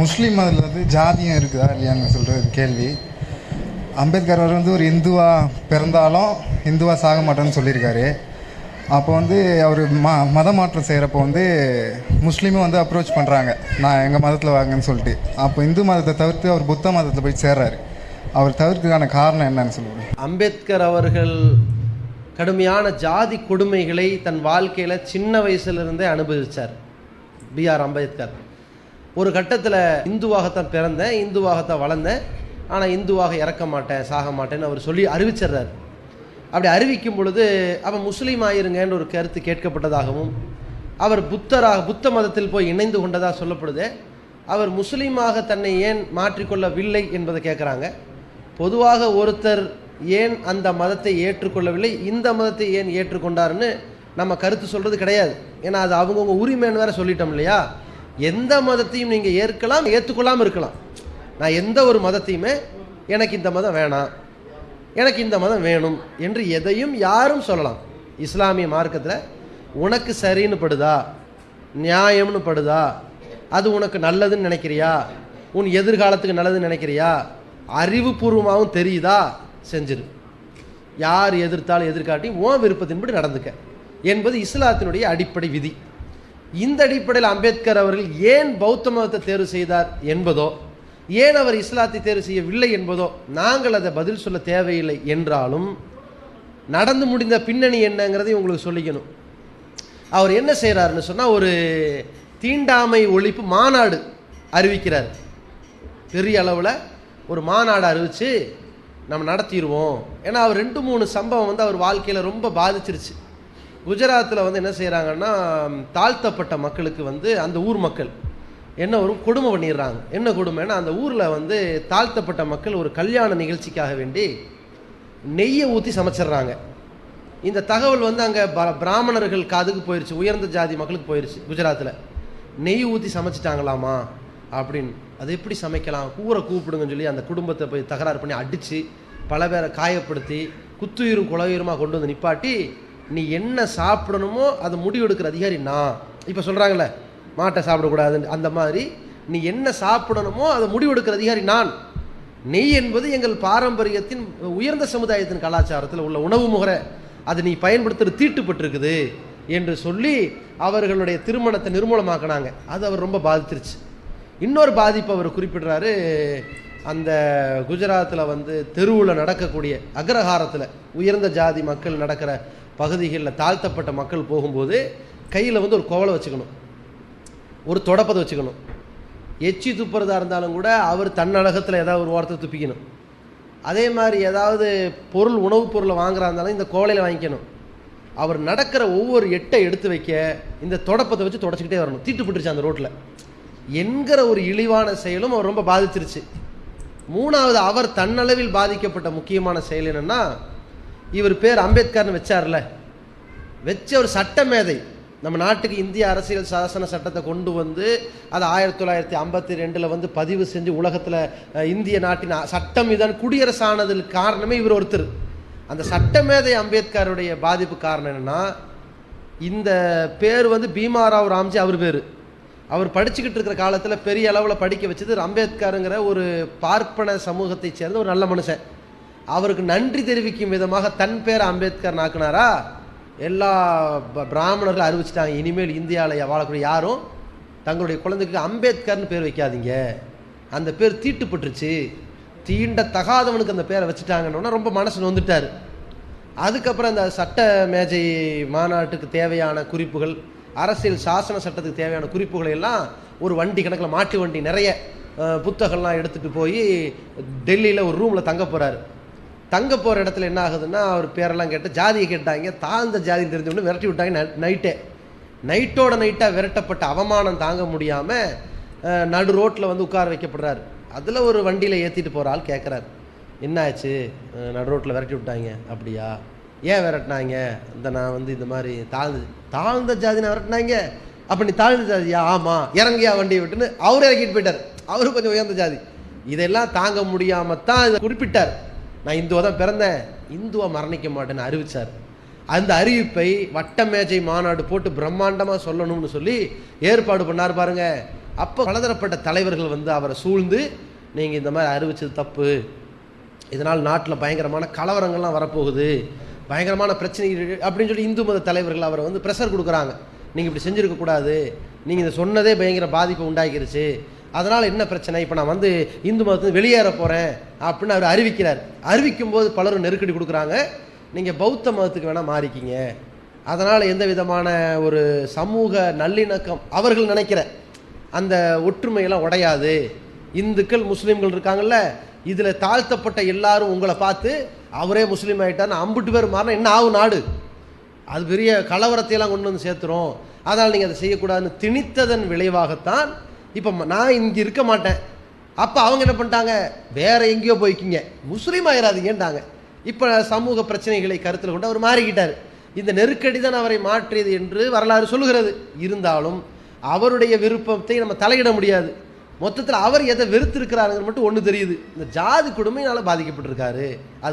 முஸ்லீம் அதில் வந்து ஜாதியம் இருக்குதா இல்லையான்னு சொல்கிறது கேள்வி. அம்பேத்கர் அவர் வந்து ஒரு இந்துவாக பிறந்தாலும் இந்துவாக சாக மாட்டேன்னு சொல்லியிருக்காரு. அப்போ வந்து அவர் ம மத மாற்றம் செய்கிறப்போ வந்து முஸ்லீமும் வந்து அப்ரோச் பண்ணுறாங்க. நான் எங்கள் மதத்தில் வாங்கன்னு சொல்லிட்டு. அப்போ இந்து மதத்தை தவிர்த்து அவர் புத்த மதத்தில் போய் சேர்றாரு. அவர் தவிர்க்கிறதுக்கான காரணம் என்னன்னு சொல்லுவாங்க அம்பேத்கர் அவர்கள் கடுமையான ஜாதி கொடுமைகளை தன் வாழ்க்கையில் சின்ன வயசுலேருந்தே அனுபவிச்சார். B R Ambedkar. ஒரு கட்டத்தில் இந்துவாகத்தான் பிறந்தேன் இந்துவாகத்தான் வளர்ந்தேன். ஆனால் இந்துவாக இறக்க மாட்டேன் சாக மாட்டேன்னு அவர் சொல்லி அறிவிச்சிடுறாரு. அப்படி அறிவிக்கும் பொழுது அப்போ முஸ்லீம் ஆயிருங்கன்ற ஒரு கருத்து கேட்கப்பட்டதாகவும் அவர் புத்தராக புத்த மதத்தில் போய் இணைந்து கொண்டதாக சொல்லப்படுது. அவர் முஸ்லீமாக தன்னை ஏன் மாற்றிக்கொள்ளவில்லை என்பதை கேட்குறாங்க. பொதுவாக ஒருத்தர் ஏன் அந்த மதத்தை ஏற்றுக்கொள்ளவில்லை இந்த மதத்தை ஏன் ஏற்றுக்கொண்டாருன்னு நம்ம கருத்து சொல்கிறது கிடையாது. ஏன்னா அது அவங்கவுங்க உரிமைன்னு வேற சொல்லிட்டோம் இல்லையா? எந்த மதத்தையும் நீங்கள் ஏற்கலாம் ஏற்றுக்கொள்ளாமல் இருக்கலாம். நான் எந்த ஒரு மதத்தையுமே எனக்கு இந்த மதம் வேணாம் எனக்கு இந்த மதம் வேணும் என்று எதையும் யாரும் சொல்லலாம். இஸ்லாமிய மார்க்கத்தில் உனக்கு சரின்னு படுதா நியாயம்னு படுதா அது உனக்கு நல்லதுன்னு நினைக்கிறியா உன் எதிர்காலத்துக்கு நல்லதுன்னு நினைக்கிறியா அறிவுபூர்வமாகவும் தெரியுதா செஞ்சிரு. யார் எதிர்த்தாலும் எதிர்காட்டி உன் விருப்பத்தின்படி நடந்துக்க. என்பது இஸ்லாத்தினுடைய அடிப்படை விதி. இந்த அடிப்படையில் அம்பேத்கர் அவர்கள் ஏன் பௌத்த மதத்தை தேர்வு செய்தார் என்பதோ ஏன் அவர் இஸ்லாத்தை தேர்வு செய்யவில்லை என்பதோ நாங்கள் அதை பதில் சொல்ல தேவையில்லை என்றாலும் நடந்து முடிந்த பின்னணி என்னங்கிறதை உங்களுக்கு சொல்லிக்கணும். அவர் என்ன செய்கிறாருன்னு சொன்னால் ஒரு தீண்டாமை ஒழிப்பு மாநாடு அறிவிக்கிறார். பெரிய அளவில் ஒரு மாநாடு அறிவித்து நம்ம நடத்திடுவோம். ஏன்னா அவர் ரெண்டு மூணு சம்பவம் வந்து அவர் வாழ்க்கையில் ரொம்ப பாதிச்சிருச்சு. குஜராத்தில் வந்து என்ன செய்கிறாங்கன்னா தாழ்த்தப்பட்ட மக்களுக்கு வந்து அந்த ஊர் மக்கள் என்ன ஒரு கொடுமை பண்ணிடுறாங்க. என்ன கொடுமைன்னா அந்த ஊரில் வந்து தாழ்த்தப்பட்ட மக்கள் ஒரு கல்யாண நிகழ்ச்சிக்காக வேண்டி நெய்யை ஊற்றி சமைச்சிடுறாங்க. இந்த தகவல் வந்து அங்கே பிராமணர்கள் காதுக்கு போயிருச்சு உயர்ந்த ஜாதி மக்களுக்கு போயிருச்சு குஜராத்தில் நெய் ஊற்றி சமைச்சிட்டாங்களாமா? அப்படின்னு. அது எப்படி சமைக்கலாம்? கூரை கூப்பிடுங்கன்னு சொல்லி அந்த குடும்பத்தை போய் தகராறு பண்ணி அடித்து பல பேரை காயப்படுத்தி குத்துயிரும் குலவீரமாக கொண்டு வந்து நிப்பாட்டி நீ என்ன சாப்பிடணுமோ அதை முடிவெடுக்கிற அதிகாரி நான். இப்போ சொல்கிறாங்களே மாட்டை சாப்பிடக்கூடாதுன்னு. அந்த மாதிரி நீ என்ன சாப்பிடணுமோ அதை முடிவெடுக்கிற அதிகாரி நான். நெய் என்பது எங்கள் பாரம்பரியத்தின் உயர்ந்த சமுதாயத்தின் கலாச்சாரத்தில் உள்ள உணவு முறை அது நீ பயன்படுத்துகிற தீட்டுப்பட்டிருக்குது என்று சொல்லி அவர்களுடைய திருமணத்தை நிர்மூலமாக்கினாங்க. அது அவர் ரொம்ப பாதிச்சிருச்சு. இன்னொரு பாதிப்பு அவர் குறிப்பிடுறாரு அந்த குஜராத்தில் வந்து தெருவில் நடக்கக்கூடிய அக்ரஹாரத்தில் உயர்ந்த ஜாதி மக்கள் நடக்கிற பகுதிகளில் தாழ்த்தப்பட்ட மக்கள் போகும்போது கையில் வந்து ஒரு கோவலை வச்சுக்கணும். ஒரு தொடப்பத்தை வச்சுக்கணும். எச்சி துப்புறதா இருந்தாலும் கூட அவர் தன்னழகத்தில் ஏதாவது ஒரு ஓரத்தை துப்பிக்கணும். அதே மாதிரி ஏதாவது பொருள் உணவுப் பொருளை வாங்குறா இருந்தாலும் இந்த கோலையில் வாங்கிக்கணும். அவர் நடக்கிற ஒவ்வொரு எட்டை எடுத்து வைக்க இந்த தொடப்பத்தை வச்சு தொடச்சிக்கிட்டே வரணும். தீட்டு போட்டுருச்சு அந்த ரோட்டில் என்கிற ஒரு இழிவான செயலும் அவர் ரொம்ப பாதிச்சிருச்சு. மூணாவது அவர் தன்னளவில் பாதிக்கப்பட்ட முக்கியமான செயல் என்னென்னா இவர் பேர் அம்பேத்கர்னு வச்சார்ல. வச்ச ஒரு சட்ட மேதை நம்ம நாட்டுக்கு இந்திய அரசியல் சாசன சட்டத்தை கொண்டு வந்து அதை ஆயிரத்தி தொள்ளாயிரத்தி ஐம்பத்தி ரெண்டில் வந்து பதிவு செஞ்சு உலகத்தில் இந்திய நாட்டின் சட்டம் இதான் குடியரசானதுக்கு காரணமே இவர் ஒருத்தர். அந்த சட்டமேதை அம்பேத்கருடைய பாதிப்பு காரணம் என்னென்னா இந்த பேர் வந்து பீமாராவ் ராம்ஜி அவர் பேர். அவர் படிச்சுக்கிட்டு இருக்கிற காலத்தில் பெரிய அளவில் படிக்க வச்சது அம்பேத்கருங்கிற ஒரு பார்ப்பன சமூகத்தை சேர்ந்த ஒரு நல்ல மனுஷன். அவருக்கு நன்றி தெரிவிக்கும் விதமாக தன் பேரை அம்பேத்கர் நாக்குனாரா? எல்லா பிராமணர்களும் அறிவிச்சிட்டாங்க இனிமேல் இந்தியாவில் வாழக்கூடிய யாரும் தங்களுடைய குழந்தைக்கு அம்பேத்கர்னு பேர் வைக்காதீங்க. அந்த பேர் தீட்டுப்பட்டுருச்சு. தீண்ட தகாதவனுக்கு அந்த பேரை வச்சுட்டாங்கன்னு ரொம்ப மனசு நொந்துட்டார். அதுக்கப்புறம் அந்த சட்ட மேஜை மாநாட்டுக்கு தேவையான குறிப்புகள் அரசியல் சாசன சட்டத்துக்கு தேவையான குறிப்புகளை எல்லாம் ஒரு வண்டி கணக்கில் மாட்டு வண்டி நிறைய புத்தகம்லாம் எடுத்துகிட்டு போய் டெல்லியில் ஒரு ரூமில் தங்க போகிறாரு தங்க போகிற இடத்துல என்ன ஆகுதுன்னா அவர் பேரெல்லாம் கேட்டு ஜாதியை கேட்டாங்க. தாழ்ந்த ஜாதி தெரிஞ்சவொன்னு விரட்டி விட்டாங்க நைட்டே நைட்டோட நைட்டாக விரட்டப்பட்ட அவமானம் தாங்க முடியாமல் நடு ரோட்டில் வந்து உட்கார வைக்கப்படுறாரு. அதில் ஒரு வண்டியில் ஏற்றிட்டு போகிற ஆள் கேட்குறாரு என்னாச்சு? நடு ரோட்டில் விரட்டி விட்டாங்க. அப்படியா? ஏன் விரட்டினாங்க? இந்த நான் வந்து இந்த மாதிரி தாழ்ந்து தாழ்ந்த ஜாதினா விரட்டினாங்க. அப்போ நீ தாழ்ந்த ஜாதியா ஆமாம் இறங்கியா வண்டியை விட்டுன்னு அவர் இறக்கிட்டு போயிட்டார். அவரு கொஞ்சம் உயர்ந்த ஜாதி. இதெல்லாம் தாங்க முடியாமல் தான் இதை குறிப்பிட்டார். நான் இந்துவாக தான் பிறந்தேன். இந்துவை மரணிக்க மாட்டேன்னு அறிவிச்சார். அந்த அறிவிப்பை வட்ட மேஜை மாநாடு போட்டு பிரம்மாண்டமாக சொல்லணும்னு சொல்லி ஏற்பாடு பண்ணார் பாருங்க. அப்போ பலதரப்பட்ட தலைவர்கள் வந்து அவரை சூழ்ந்து நீங்கள் இந்த மாதிரி அறிவிச்சது தப்பு. இதனால் நாட்டில் பயங்கரமான கலவரங்கள்லாம் வரப்போகுது. பயங்கரமான பிரச்சனை அப்படின்னு சொல்லி இந்து மத தலைவர்கள் அவரை வந்து ப்ரெஷர் கொடுக்குறாங்க. நீங்கள் இப்படி செஞ்சுருக்கக்கூடாது நீங்கள் இதை சொன்னதே பயங்கர பாதிப்பை உண்டாக்கிருச்சு. அதனால் என்ன பிரச்சனை? இப்போ நான் வந்து இந்து மதத்துலேருந்து வெளியேற போகிறேன் அப்படின்னு அவர் அறிவிக்கிறார். அறிவிக்கும் போது பலரும் நெருக்கடி கொடுக்குறாங்க. நீங்கள் பௌத்த மதத்துக்கு வேணால் மாறிக்கிங்க. அதனால் எந்த விதமான ஒரு சமூக நல்லிணக்கம் அவர்கள் நினைக்கிற அந்த ஒற்றுமையெல்லாம் உடையாது. இந்துக்கள் முஸ்லீம்கள் இருக்காங்கல்ல இதில் தாழ்த்தப்பட்ட எல்லாரும் உங்களை பார்த்து அவரே முஸ்லீம் ஆகிட்டான்னு அம்பிட்டு பேர் மாறினா என்ன ஆகும் நாடு? அது பெரிய கலவரத்தையெல்லாம் கொண்டு வந்து சேர்த்துரும். அதனால் நீங்கள் அதை செய்யக்கூடாதுன்னு திணித்ததன் விளைவாகத்தான் இப்போ நான் இங்கே இருக்க மாட்டேன். அப்போ அவங்க என்ன பண்ணிட்டாங்க? வேற எங்கேயோ போய்க்கிங்க. முஸ்லீம் ஆயிராதீங்கன்ட்டாங்க. இப்போ சமூக பிரச்சனைகளை கருத்தில் கொண்டு அவர் மாறிக்கிட்டார். இந்த நெருக்கடி தான் அவரை மாற்றியது என்று வரலாறு சொல்லுகிறது. இருந்தாலும் அவருடைய விருப்பத்தை நம்ம தலையிட முடியாது. மொத்தத்தில் அவர் எதை வெறுத்திருக்கிறாருங்கிற மட்டும் ஒன்று தெரியுது. இந்த ஜாதி கொடுமையினால பாதிக்கப்பட்டிருக்காரு. அது